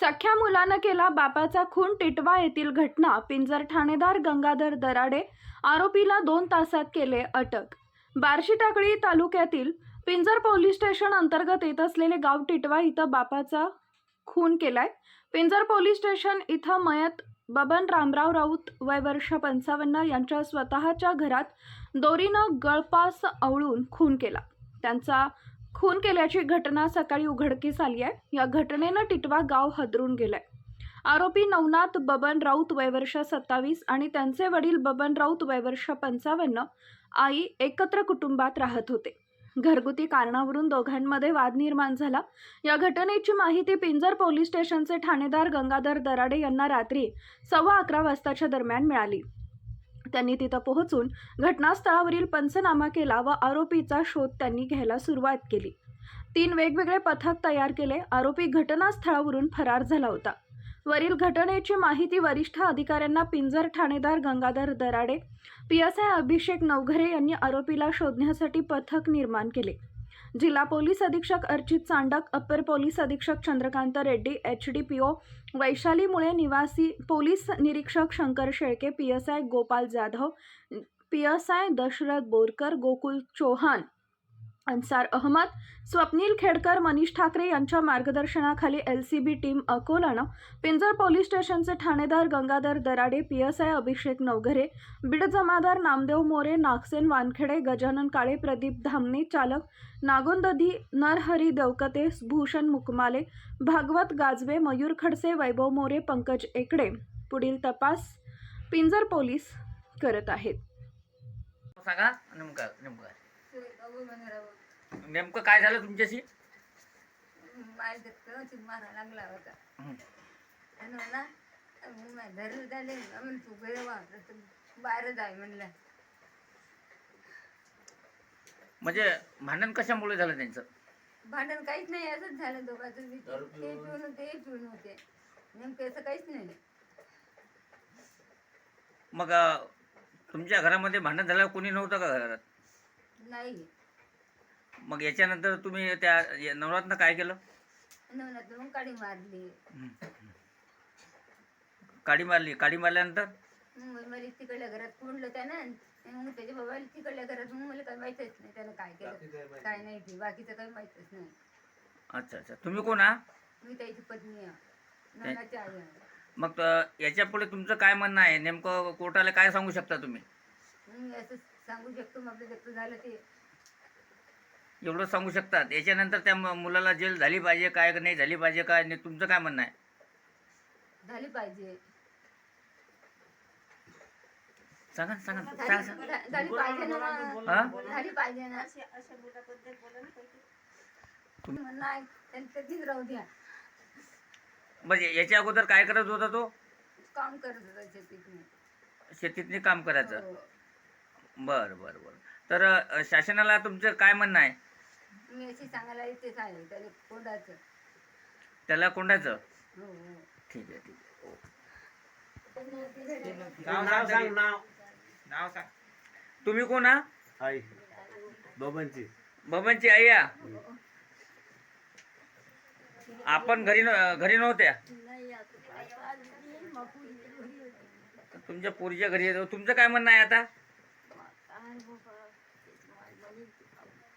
सख्या मुलानं केला बापाचा खून टिटवा येथील घटना पिंजर ठाणेदार गंगाधर दराडे आरोपीला दोन तासात केले अटक. बार्शी टाकळी तालुक्यातील पिंजर पोलीस स्टेशन अंतर्गत येत असलेले गाव टिटवा इथं बापाचा खून केलाय. पिंजर पोलीस स्टेशन इथं मयत बबन रामराव राऊत वय वर्ष पंचावन्न यांच्या स्वतःच्या घरात दोरीनं गळपास आवळून खून केला. त्यांचा खून केल्याची घटना सकाळी उघडकीस आली आहे. या घटनेनं टिटवा गाव हदरून गेलाय. आरोपी नवनाथ बबन राऊत वयवर्ष सत्तावीस आणि त्यांचे वडील बबन राऊत वयवर्ष पंचावन्न आई एकत्र कुटुंबात राहत होते. घरगुती कारणावरून दोघांमध्ये वाद निर्माण झाला. या घटनेची माहिती पिंजर पोलीस स्टेशनचे ठाणेदार गंगाधर दराडे यांना रात्री सव्वा अकरा वाजताच्या दरम्यान मिळाली. त्यांनी तिथं पोहोचून घटनास्थळावरील पंचनामा केला व आरोपीचा शोध त्यांनी घ्यायला सुरुवात केली. तीन वेगवेगळे पथक तयार केले. आरोपी घटनास्थळावरून फरार झाला होता. वरील घटनेची माहिती वरिष्ठ अधिकाऱ्यांना पिंजर ठाणेदार Gangadhar Darade P S I Abhishek Navghare यांनी आरोपीला शोधण्यासाठी पथक निर्माण केले. जिल्हा पोलीस अधीक्षक अर्चित चांडक अप्पर पोलीस अधीक्षक Chandrakant Reddy H D P O Vaishali Mule निवासी पोलीस निरीक्षक Shankar Shelke P S I Gopal Jadhav P S I Dashrath Borkar Gokul Chauhan Ansar Ahmed Swapnil Khedkar Manish Thackeray यांच्या मार्गदर्शनाखाली L C B team अकोलानं Pinjar police स्टेशनचे ठाणेदार Gangadhar Darade P S I Abhishek Navghare Beed जमादार नामदेव मोरे नागसेन वानखेडे गजानन काळे प्रदीप धामणे चालक नागोंदधी नरहरी देवकते भूषण मुकमाले भागवत गाजवे मयूर खडसे वैभव मोरे पंकज एकडे. पुढील तपास पिंजर police करत आहेत. सांगा नेमकं काय झालं तुमच्याशी? मारा लागला होता. हं. आणि ना मग धरून झाले म्हणून तू घरी वापरत तर बाहेर जाय म्हणलं. म्हणजे भांडण कशामुळे झालं त्यांचं? भांडण काहीच नाही असंच झालं दोघांचं. बी. ते पिऊन होते हे पिऊन होते. नेमकं असं काहीच नाही. मग अं, तुमच्या घरामध्ये भांडण झाल्यावर कोणी नव्हतं का घरात? नाही. मग याच्यानंतर तुम्ही त्या नवरातनं काय केलं? मग काडी मारली. काडी मारली. काडी मारल्यानंतर? मग मला तिकडल्या घरात कोंडलं त्यानं मग त्याच्या बाबाला तिकडल्या घरात मग मला काही माहीतच नाही त्यानं काय केलं. काय नाही. ते. बाकीचं काही माहीतच नाही. अच्छा अच्छा. तुम्ही कोण आहात मी त्याची पत्नी आहे. आई आहे. मग याच्यापुढे तुमचं काय म्हणणं आहे? नेमकं कोर्टाला काय सांगू शकता तुम्ही? मी असं सांगू शकतो. मग झालं ते. एवढं सांगू शकतात. याच्यानंतर त्या मुलाला जेल झाली पाहिजे काय नाही झाली पाहिजे काय नाही तुमचं काय म्हणणं आहे? झाली पाहिजे. सांगा ना, सांगा. ना, सांगा झाली सांगा. झा- झाली पाहिजे ना. मग. हा? झाली पाहिजे ना. म्हणणं आहे त्यांचं तीच राहू द्या. म्हणजे याच्या अगोदर काय करत होता तो? काम करत होता शेतीत शेतीतनी काम करायचं. हो. बरं बरं बरं. तर अ, शासनाला तुमचं काय म्हणणं आहे? मी अशी सांगायला त्याला कोंडाचं. त्याला कोंडायचं हो हो. ठीक आहे ठीक नाव नाव सांग नाव नाव सांग. आहे तुम्ही कोण हा? आई. बाबांची बबनची आई या आपण घरी न- घरी नव्हत्या? तुमच्या पोरीच्या घरी येतो. तुमचं काय म्हणणं आहे आता?